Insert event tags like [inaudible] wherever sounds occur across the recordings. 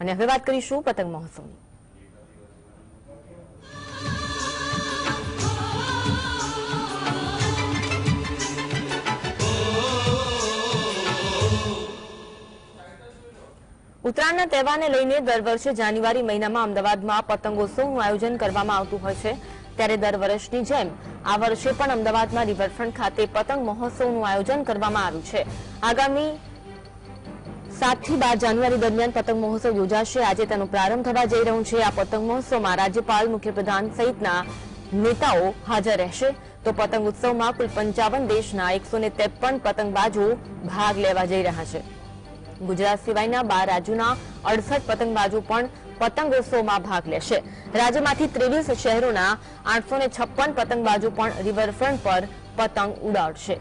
અને હવે વાત કરીશું પતંગ મહોત્સવની. ઉત્તરાયણના તહેવારને લઈને દર વર્ષે જાન્યુઆરી મહિનામાં અમદાવાદમાં પતંગોત્સવનું આયોજન કરવામાં આવતું હોય છે. ત્યારે દર વર્ષની જેમ આ વર્ષે પણ અમદાવાદમાં રિવરફ્રન્ટ ખાતે પતંગ મહોત્સવનું આયોજન કરવામાં આવ્યું છે. આગામી સાતથી બાર જાન્યુઆરી દરમિયાન પતંગ મહોત્સવ યોજાશે. આજે તેનો પ્રારંભ થવા જઈ રહ્યો છે. આ પતંગ મહોત્સવમાં રાજ્યપાલ, મુખ્યપ્રધાન સહિતના નેતાઓ હાજર રહેશે. તો પતંગ ઉત્સવમાં કુલ પંચાવન દેશના એકસો પતંગબાજો ભાગ લેવા જઈ રહ્યા છે. ગુજરાત સિવાયના બાર રાજ્યોના અડસઠ પતંગબાજો પણ પતંગોત્સવમાં ભાગ લેશે. રાજ્યમાંથી ત્રેવીસ શહેરોના આઠસો પતંગબાજો પણ રિવરફ્રન્ટ પર પતંગ ઉડાડશે.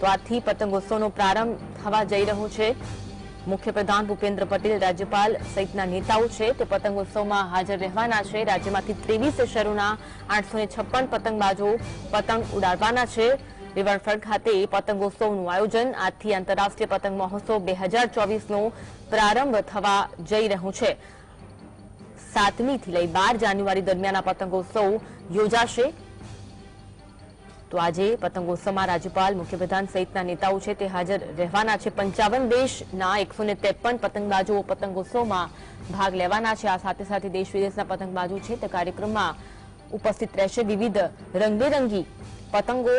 તો આથી પતંગોત્સવનો પ્રારંભ થવા જઈ રહ્યું છે. મુખ્યપ્રધાન ભૂપેન્દ્ર પટેલ રાજ્યપાલ સહિતના નેતાઓ છે તે પતંગોત્સવમાં હાજર રહેવાના છે. રાજ્યમાંથી ત્રેવીસ શહેરોના આઠસો છપ્પન પતંગબાજો પતંગ ઉડાડવાના છે. રિવરફ્રન્ટ ખાતે પતંગોત્સવનું આયોજન. આજથી આંતરરાષ્ટ્રીય પતંગ મહોત્સવ બે હજાર ચોવીસનો પ્રારંભ થવા જઈ રહ્યું છે. સાતમીથી લઈ બાર જાન્યુઆરી દરમિયાન આ પતંગોત્સવ યોજાશે. તો આજે પતંગોત્સવમાં રાજ્યપાલ, મુખ્યપ્રધાન સહિતના નેતાઓ છે તે હાજર રહેવાના છે. પંચાવન દેશના એકસો ને ત્રેપન પતંગબાજો પતંગોત્સવમાં ભાગ લેવાના છે. આ સાથે સાથે દેશ વિદેશના પતંગબાજો છે તે કાર્યક્રમમાં ઉપસ્થિત રહેશે. વિવિધ રંગબેરંગી પતંગો,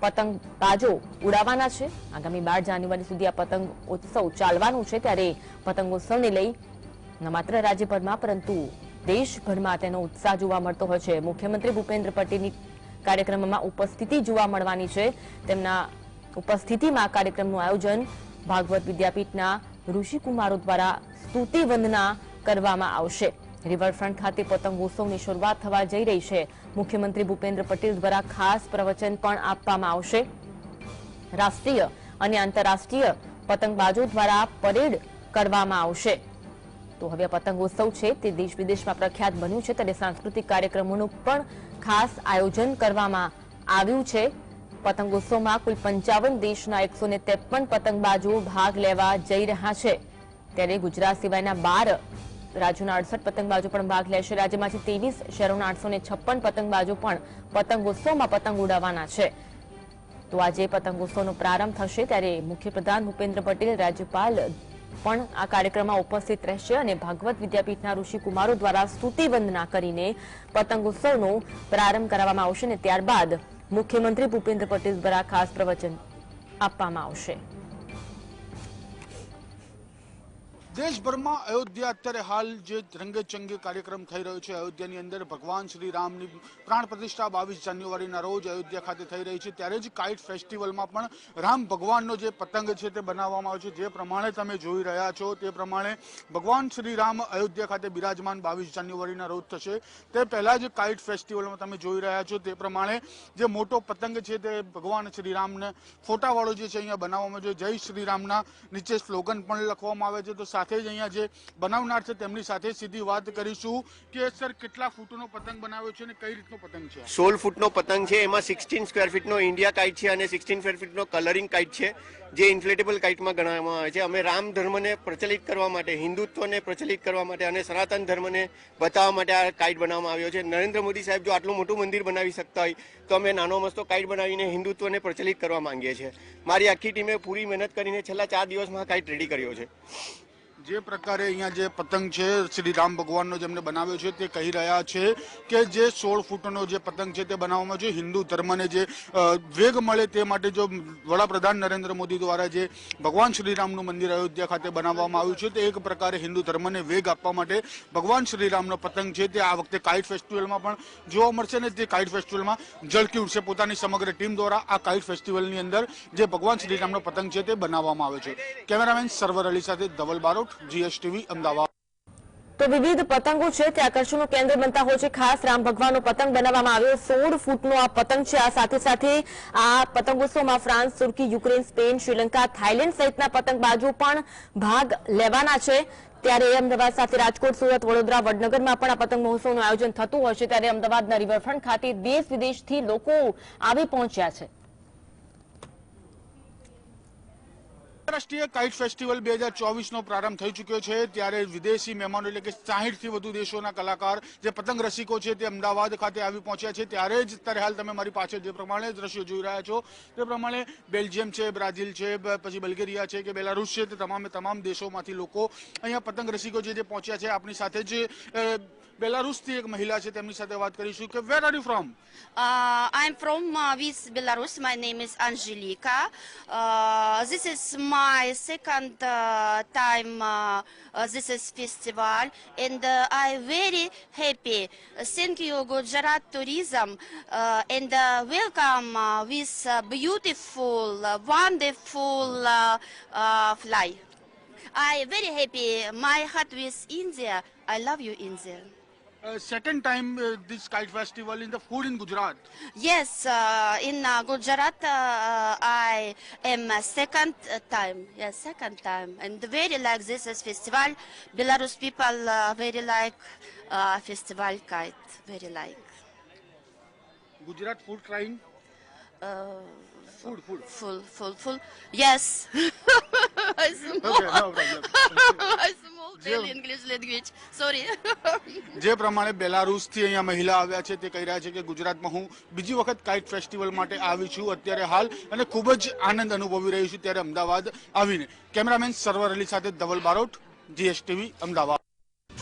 પતંગબાજો ઉડાવવાના છે. આગામી બાર જાન્યુઆરી સુધી આ પતંગ ઉત્સવ ચાલવાનું છે. ત્યારે પતંગોત્સવને લઈ ન માત્ર રાજ્યભરમાં, પરંતુ દેશભરમાં તેનો ઉત્સાહ જોવા મળતો હોય છે. મુખ્યમંત્રી ભૂપેન્દ્ર પટેલની કાર્યક્રમમાં ઉપસ્થિતિ જોવા મળવાની છે. તેમના ઉપસ્થિતિમાં કાર્યક્રમનું આયોજન ભાગવત વિદ્યાપીઠના ઋષિકુમારો દ્વારા સ્તુતિ વંદના કરવામાં આવશે. રિવરફ્રન્ટ ખાતે પતંગોત્સવની શરૂઆત થવા જઈ રહી છે. મુખ્યમંત્રી ભૂપેન્દ્ર પટેલ દ્વારા ખાસ પ્રવચન પણ આપવામાં આવશે. રાષ્ટ્રીય અને આંતરરાષ્ટ્રીય પતંગબાજો દ્વારા પરેડ કરવામાં આવશે. તો હવે આ પતંગોત્સવ છે તે દેશ વિદેશમાં પ્રખ્યાત બન્યું છે ત્યારે સાંસ્કૃતિક કાર્યક્રમોનું પણ ખાસ આયોજન કરવામાં આવ્યું છે. પતંગોત્સવમાં કુલ પંચાવન દેશના એકસો ને ત્રેપન પતંગબાજો ભાગ લેવા જઈ રહ્યા છે. ત્યારે ગુજરાત સિવાયના બાર રાજ્યોના અડસઠ પતંગબાજો પણ ભાગ લેશે. રાજ્યમાંથી ત્રેવીસ, શહેરોના આઠસો ને છપ્પન પતંગબાજો પણ પતંગોત્સવમાં પતંગ ઉડાવવાના છે. તો આજે પતંગોત્સવનો પ્રારંભ થશે ત્યારે મુખ્યપ્રધાન ભૂપેન્દ્ર પટેલ, રાજ્યપાલ પણ આ કાર્યક્રમમાં ઉપસ્થિત રહેશે અને ભાગવત વિદ્યાપીઠના ઋષિકુમારો દ્વારા સ્તુતિ વંદના કરીને પતંગોત્સવનો પ્રારંભ કરાવવામાં આવશે અને ત્યારબાદ મુખ્યમંત્રી ભૂપેન્દ્ર પટેલ દ્વારા ખાસ પ્રવચન આપવામાં આવશે. દેશભરમાં અયોધ્યા અત્યારે હાલ જે રંગેચંગી કાર્યક્રમ થઈ રહ્યો છે, અયોધ્યાની અંદર ભગવાન શ્રી રામની પ્રાણ પ્રતિષ્ઠા બાવીસ જાન્યુઆરીના રોજ અયોધ્યા ખાતે થઈ રહી છે. ત્યારે જ કાઇટ ફેસ્ટિવલમાં પણ રામ ભગવાનનો જે પતંગ છે તે બનાવવામાં આવે છે. જે પ્રમાણે તમે જોઈ રહ્યા છો, તે પ્રમાણે ભગવાન શ્રી રામ અયોધ્યા ખાતે બિરાજમાન બાવીસ જાન્યુઆરીના રોજ થશે. તે પહેલાં જ કાઇટ ફેસ્ટિવલમાં તમે જોઈ રહ્યા છો, તે પ્રમાણે જે મોટો પતંગ છે તે ભગવાન શ્રી રામને ફોટાવાળો જે છે, અહીંયા બનાવવામાં આવે છે. જય શ્રી રામના નીચે સ્લોગન પણ લખવામાં આવે છે. તો સાથે જ અહીંયા જે બનાવનાર છે તેમની સાથે સીધી વાત કરીશું કે, સર, કેટલા ફૂટનો પતંગ બનાવ્યો છે અને કઈ રીતનો પતંગ છે? સોળ ફૂટનો પતંગ છે. એમાં સિક્સટીન સ્ક્વેર ફીટનો ઇન્ડિયા કાઇટ છે અને સિક્સટીન સ્ક્વેર ફીટનો કલરિંગ કાઇટ છે, જે ઇન્ફ્લેટેબલ કાઇટમાં ગણવામાં આવે છે. અમે રામ ધર્મને પ્રચલિત કરવા માટે, હિન્દુત્વને પ્રચલિત કરવા માટે અને સનાતન ધર્મને બતાવવા માટે આ કાઇટ બનાવવામાં આવ્યો છે. નરેન્દ્ર મોદી સાહેબ જો આટલું મોટું મંદિર બનાવી શકતા હોય, તો અમે નાનો મસ્તો કાઇટ બનાવીને હિન્દુત્વને પ્રચલિત કરવા માંગીએ છીએ. મારી આખી ટીમે પૂરી મહેનત કરીને છેલ્લા ચાર દિવસમાં કાઇટ રેડી કર્યો છે. જે પ્રકારે અહીંયા જે પતંગ છે, શ્રી રામ ભગવાનનો જેમને બનાવ્યો છે, તે કહી રહ્યા છે કે જે સોળ ફૂટનો જે પતંગ છે તે બનાવવામાં જોઈએ હિન્દુ ધર્મને જે વેગ મળે તે માટે જો વડાપ્રધાન નરેન્દ્ર મોદી દ્વારા જે ભગવાન શ્રી રામનું મંદિર અયોધ્યા ખાતે બનાવવામાં આવ્યું છે, તે એક પ્રકારે હિન્દુ ધર્મને વેગ આપવા માટે ભગવાન શ્રી રામનો પતંગ છે તે આ વખતે કાઇટ ફેસ્ટિવલમાં પણ જોવા મળશે ને તે કાઇટ ફેસ્ટિવલમાં ઝળકી ઉઠશે. પોતાની સમગ્ર ટીમ દ્વારા આ કાઇટ ફેસ્ટિવલની અંદર જે ભગવાન શ્રી રામનો પતંગ છે તે બનાવવામાં આવે છે. કેમેરામેન સર્વર અલી સાથે ધવલ બારોટ. જીએસટીવી અમદાવાદ. તો વિવિધ પતંગો છે તે આકર્ષણનું કેન્દ્ર બનતા હોય છે. ખાસ રામ ભગવાનનો પતંગ બનાવવામાં આવ્યો. સોળ ફૂટનો આ પતંગ છે. આ સાથે સાથે આ પતંગોત્સવમાં France, Turkey, Ukraine, Spain, Sri Lanka, Thailand સહિતના પતંગબાજો પણ ભાગ લેવાના છે. ત્યારે અમદાવાદ સાથે રાજકોટ, સુરત, વડોદરા, વડનગરમાં પણ આ પતંગ મહોત્સવનું આયોજન થતું હોય છે. ત્યારે અમદાવાદના રિવરફ્રન્ટ ખાતે દેશ વિદેશથી લોકો આવી પહોંચ્યા છે. રાષ્ટ્રીય કાઇટ ફેસ્ટિવલ બે હજાર ચોવીસનો પ્રારંભ થઈ ચૂક્યો છે, ત્યારે વિદેશી મહેમાનો એટલે કે સાહીઠથી વધુ દેશોના કલાકાર, જે પતંગ રસિકો છે તે અમદાવાદ ખાતે આવી પહોંચ્યા છે. ત્યારે જ અત્યારે હાલ તમે મારી પાછળ જે પ્રમાણે દ્રશ્યો જોઈ રહ્યા છો, તે પ્રમાણે બેલ્જિયમ છે, બ્રાઝિલ છે પછી બલ્ગેરિયા છે કે બેલારુસ છે, તે તમામે તમામ દેશોમાંથી લોકો અહીંયા પતંગ રસિકો જે પહોંચ્યા છે, આપણી સાથે જ બેલારુસથી એક મહિલા છે તેમની સાથે વાત કરીશું કે where are you from Uh, I'm from uh, Vis, Belarus. My name is Angelika. Uh, this is my second uh, time. Uh, uh, this is festival, and uh, I'm very happy. Uh, Thank you, Gujarat Tourism, uh, and uh, welcome uh, with uh, beautiful, uh, wonderful uh, uh, fly. I very happy. My heart with India. I love you, India. Uh, second time uh, this kite festival in the food in Gujarat. Yes, uh, in uh, Gujarat uh, I am second time. Yes, second time. And very like this is festival. Belarus people very like festival kite. Very like. Gujarat food trying? food, food. Full, full, full. Yes. [laughs] I okay, no problem. [laughs] [laughs] જે પ્રમાણે બેલારુસથી અહીંયા મહિલા આવ્યા છે તે કહી રહ્યા છે કે ગુજરાતમાં હું બીજી વખત કાઇટ ફેસ્ટિવલ માટે આવી છું અત્યારે હાલ અને ખૂબ જ આનંદ અનુભવી રહી છું ત્યારે અમદાવાદ આવીને. કેમેરામેન સરવર અલી સાથે ધવલ બારોટ જીએસટીવી અમદાવાદ.